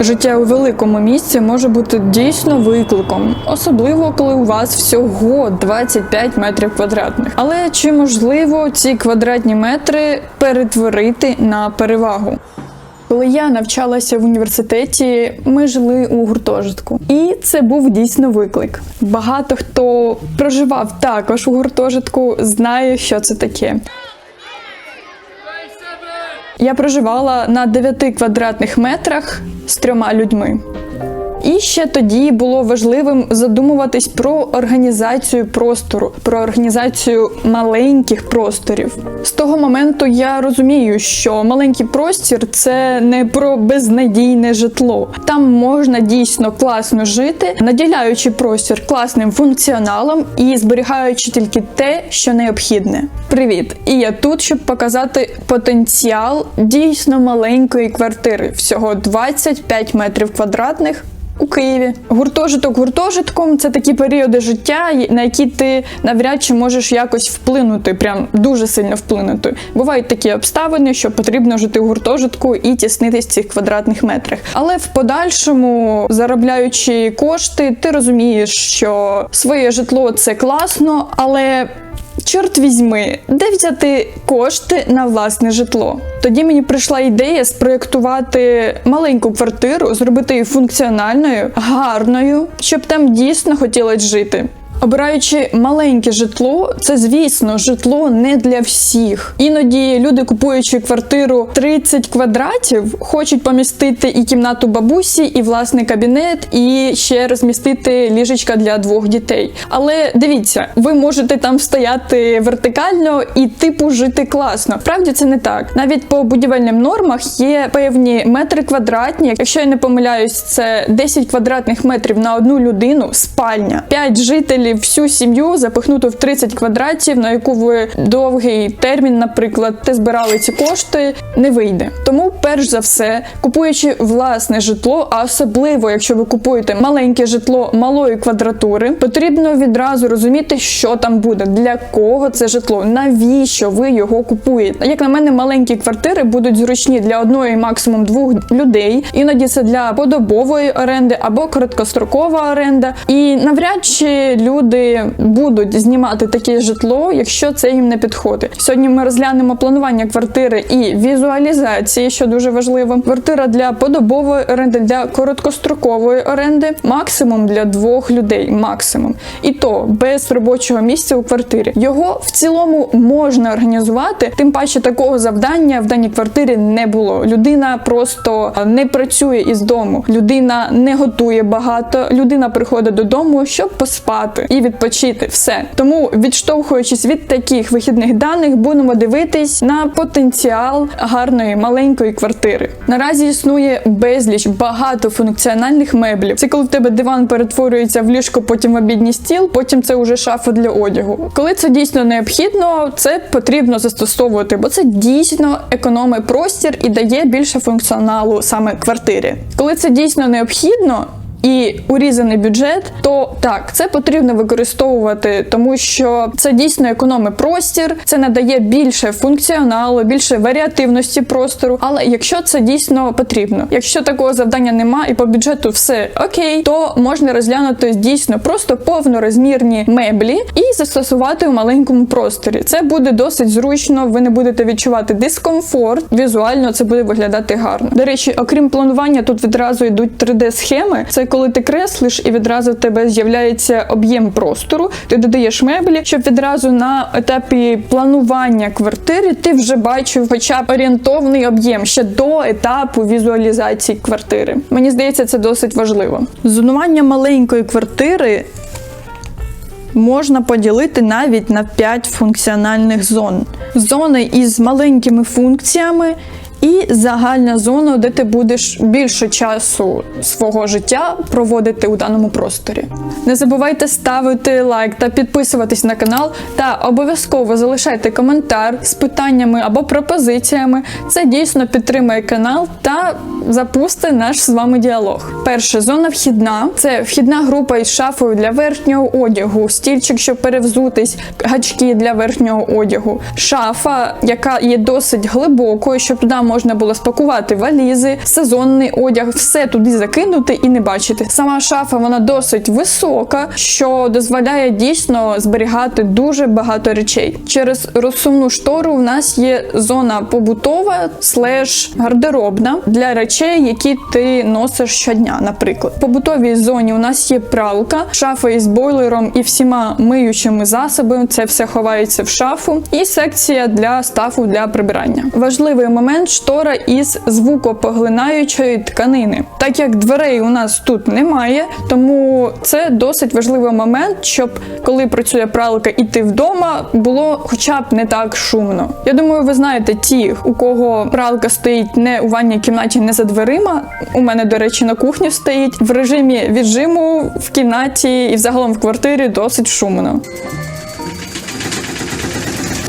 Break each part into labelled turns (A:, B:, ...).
A: Життя у великому місці може бути дійсно викликом, особливо коли у вас всього 25 метрів квадратних. Але чи можливо ці квадратні метри перетворити на перевагу? Коли я навчалася в університеті, ми жили у гуртожитку, і це був дійсно виклик. Багато хто проживав також у гуртожитку, знає, що це таке. Я проживала на 9 квадратних метрах з трьома людьми. І ще тоді було важливим задумуватись про організацію простору, про організацію маленьких просторів. З того моменту я розумію, що маленький простір це не про безнадійне житло. Там можна дійсно класно жити, наділяючи простір класним функціоналом і зберігаючи тільки те, що необхідне. Привіт! І я тут, щоб показати потенціал дійсно маленької квартири, всього 25 метрів квадратних у Києві. Гуртожиток гуртожитком це такі періоди життя, на які ти навряд чи можеш якось вплинути, прям дуже сильно вплинути. Бувають такі обставини, що потрібно жити в гуртожитку і тіснитись в цих квадратних метрах. Але в подальшому, заробляючи кошти, ти розумієш, що своє житло це класно, але. Чорт візьми, де взяти кошти на власне житло? Тоді мені прийшла ідея спроєктувати маленьку квартиру, зробити її функціональною, гарною, щоб там дійсно хотілося жити. Обираючи маленьке житло, це звісно житло не для всіх. Іноді люди, купуючи квартиру 30 квадратів, хочуть помістити і кімнату бабусі, і власний кабінет, і ще розмістити ліжечка для двох дітей. Але дивіться, ви можете там стояти вертикально і типу жити класно. Правді це не так. Навіть по будівельним нормах є певні метри квадратні. Якщо я не помиляюсь, це 10 квадратних метрів на одну людину, спальня, 5 жителів всю сім'ю запихнути в 30 квадратів, на яку ви довгий термін, наприклад, те збирали ці кошти, не вийде. Тому, перш за все, купуючи власне житло, а особливо, якщо ви купуєте маленьке житло малої квадратури, потрібно відразу розуміти, що там буде, для кого це житло, навіщо ви його купуєте. Як на мене, маленькі квартири будуть зручні для одної, максимум двох людей. Іноді це для подобової оренди або короткострокова оренда. І навряд чи люди будуть знімати таке житло, якщо це їм не підходить. Сьогодні ми розглянемо планування квартири і візуалізації, що дуже важливо. Квартира для подобової оренди, для короткострокової оренди, максимум для двох людей. Максимум. І то без робочого місця у квартирі. Його в цілому можна організувати, тим паче такого завдання в даній квартирі не було. Людина просто не працює із дому, людина не готує багато, людина приходить додому, щоб поспати і відпочити. Все тому, відштовхуючись від таких вихідних даних, будемо дивитись на потенціал гарної маленької квартири. Наразі існує безліч багатофункціональних меблів. Це коли в тебе диван перетворюється в ліжко, потім в обідній стіл, потім це вже шафа для одягу. Коли це дійсно необхідно, це потрібно застосовувати, бо це дійсно економить простір і дає більше функціоналу саме квартирі. Коли це дійсно необхідно. І урізаний бюджет, то так, це потрібно використовувати, тому що це дійсно економить простір, це надає більше функціоналу, більше варіативності простору. Але якщо це дійсно потрібно, якщо такого завдання нема і по бюджету все окей, то можна розглянути дійсно просто повнорозмірні меблі і застосувати у маленькому просторі. Це буде досить зручно, ви не будете відчувати дискомфорт. Візуально це буде виглядати гарно. До речі, окрім планування, тут відразу йдуть 3D-схеми. Це коли ти креслиш і відразу в тебе з'являється об'єм простору, ти додаєш меблі, щоб відразу на етапі планування квартири ти вже бачив хоча б орієнтовний об'єм ще до етапу візуалізації квартири. Мені здається, це досить важливо. Зонування маленької квартири. Можна поділити навіть на 5 функціональних зон. Зони із маленькими функціями і загальна зона, де ти будеш більше часу свого життя проводити у даному просторі. Не забувайте ставити лайк та підписуватись на канал, та обов'язково залишайте коментар з питаннями або пропозиціями. Це дійсно підтримує канал та запусти наш з вами діалог. Перша зона вхідна це вхідна група із шафою для верхнього одягу, стільчик, щоб перевзутись, гачки для верхнього одягу, шафа, яка є досить глибокою, щоб туди можна було спакувати валізи, сезонний одяг, все туди закинути і не бачити. Сама шафа вона досить висока, що дозволяє дійсно зберігати дуже багато речей. Через розсувну штору в нас є зона побутова слеш гардеробна для речей, які ти носиш щодня. Наприклад, в побутовій зоні у нас є пралка, шафа із бойлером і всіма миючими засобами. Це все ховається в шафу, і секція для стафу для прибирання. Важливий момент штора із звукопоглинаючої тканини. Так як дверей у нас тут немає, тому це досить важливий момент, щоб коли працює пралка і ти вдома, було хоча б не так шумно. Я думаю, ви знаєте ті, у кого пралка стоїть не у ванній кімнаті, не за дверима. У мене, до речі, на кухні стоїть в режимі віджиму в кімнаті і взагалом в квартирі досить шумно.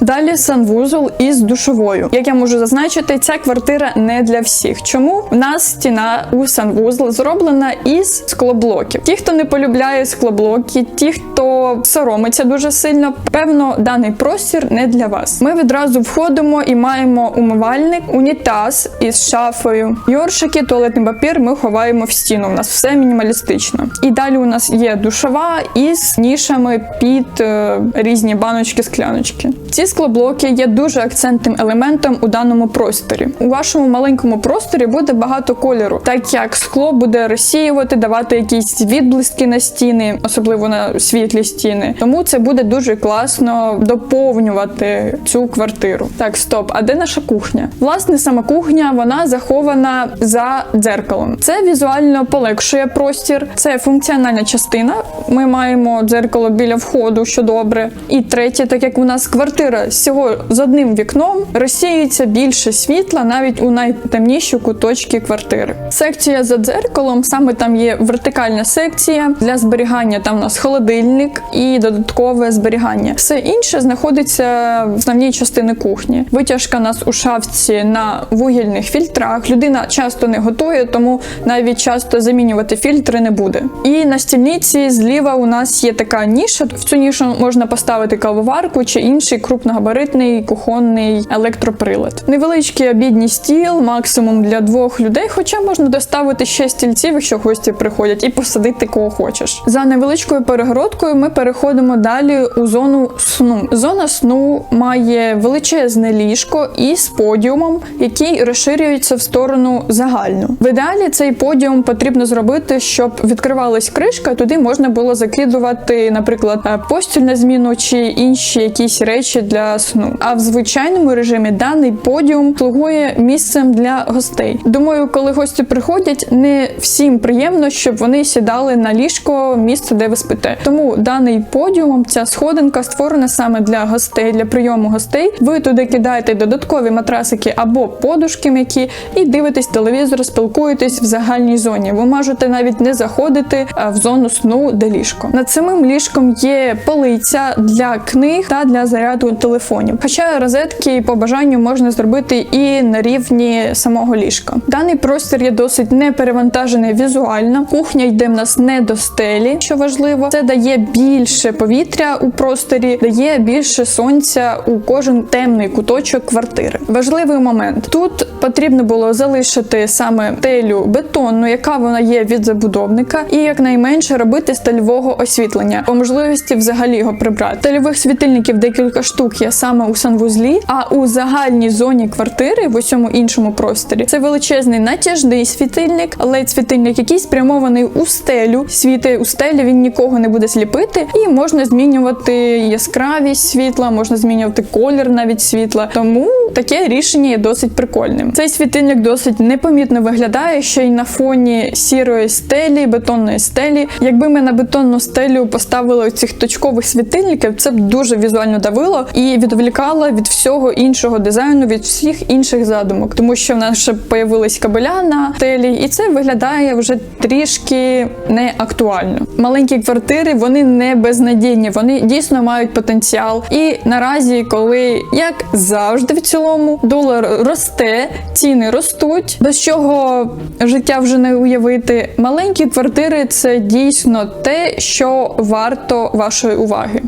A: Далі санвузол із душовою. Як я можу зазначити, ця квартира не для всіх. Чому в нас стіна у санвузол зроблена із склоблоків? Ті, хто не полюбляє склоблоки, ті, хто соромиться дуже сильно, певно, даний простір не для вас. Ми відразу входимо і маємо умивальник, унітаз із шафою, йоршики, туалетний папір. Ми ховаємо в стіну. У нас все мінімалістично. І далі у нас є душова із нішами під е, різні баночки, скляночки. Ці склоблоки є дуже акцентним елементом у даному просторі. У вашому маленькому просторі буде багато кольору, так як скло буде розсіювати, давати якісь відблиски на стіни, особливо на світлі стіни. Тому це буде дуже класно доповнювати цю квартиру. Так, стоп, а де наша кухня? Власне, сама кухня вона захована за дзеркалом. Це візуально полегшує простір, це функціональна частина. Ми маємо дзеркало біля входу, що добре. І третє, так як у нас квартира всього з одним вікном, розсіюється більше світла навіть у найтемніші куточки квартири. Секція за дзеркалом, саме там є вертикальна секція для зберігання. Там у нас холодильник і додаткове зберігання. Все інше знаходиться в основній частині кухні. Витяжка у нас у шафці на вугільних фільтрах. Людина часто не готує, тому навіть часто замінювати фільтри не буде. І на стільниці зліва у нас є така ніша. В цю нішу можна поставити кавоварку чи інший крупногабаритний кухонний електроприлад. Невеличкий обідній стіл, максимум для двох людей, хоча можна доставити ще стільців, якщо гості приходять, і посадити кого хочеш. За невеличкою перегородкою ми переходимо далі у зону сну. Зона сну має величезне ліжко із подіумом, який розширюється в сторону загальну. В ідеалі цей подіум потрібно зробити, щоб відкривалась кришка, туди можна було закидувати, наприклад, е, постіль на зміну чи інші якісь речі для сну. А в звичайному режимі даний подіум слугує місцем для гостей. Думаю, коли гості приходять, не всім приємно, щоб вони сідали на ліжко, місце, де ви спите. Тому даний подіум, ця сходинка створена саме для гостей, для прийому гостей. Ви туди кидаєте додаткові матрасики або подушки м'які і дивитесь телевізор, спілкуєтесь в загальній зоні. Ви можете навіть не заходити в зону сну, де ліжко. Над самим ліжком є полиця для книг та для заряду телефонів. Хоча розетки по бажанню можна зробити і на рівні самого ліжка. Даний простір є досить не перевантажений візуально. Кухня йде в нас не до стелі, що важливо. Це дає більше повітря у просторі, дає більше сонця у кожен темний куточок квартири. Важливий момент тут потрібно було залишити саме телю бетонну, яка вона є від забудовника, і якнайменше робити стальового освітлення, по можливості взагалі його прибрати. Стальових світильників декілька штук є саме у санвузлі, а у загальній зоні квартири в усьому іншому просторі це величезний натяжний світильник, ледь світильник, який спрямований у стелю. Світи у стелі він нікого не буде сліпити, і можна змінювати яскравість світла, можна змінювати колір навіть світла. Тому таке рішення є досить прикольним. Цей світильник досить непомітно виглядає ще й на фоні сірої стелі, бетонної стелі. Якби ми на бетонну стелю поставили цих точкових світильників, це б дуже візуально давило і відволікало від всього іншого дизайну, від всіх інших задумок, тому що в нас ще появились кабеля на стелі, і це виглядає вже трішки не актуально. Маленькі квартири вони не безнадійні, вони дійсно мають потенціал. І наразі, коли як завжди в цілому долар росте, ціни ростуть, без чого життя вже не уявити. Маленькі квартири це дійсно те, що варто вашої уваги.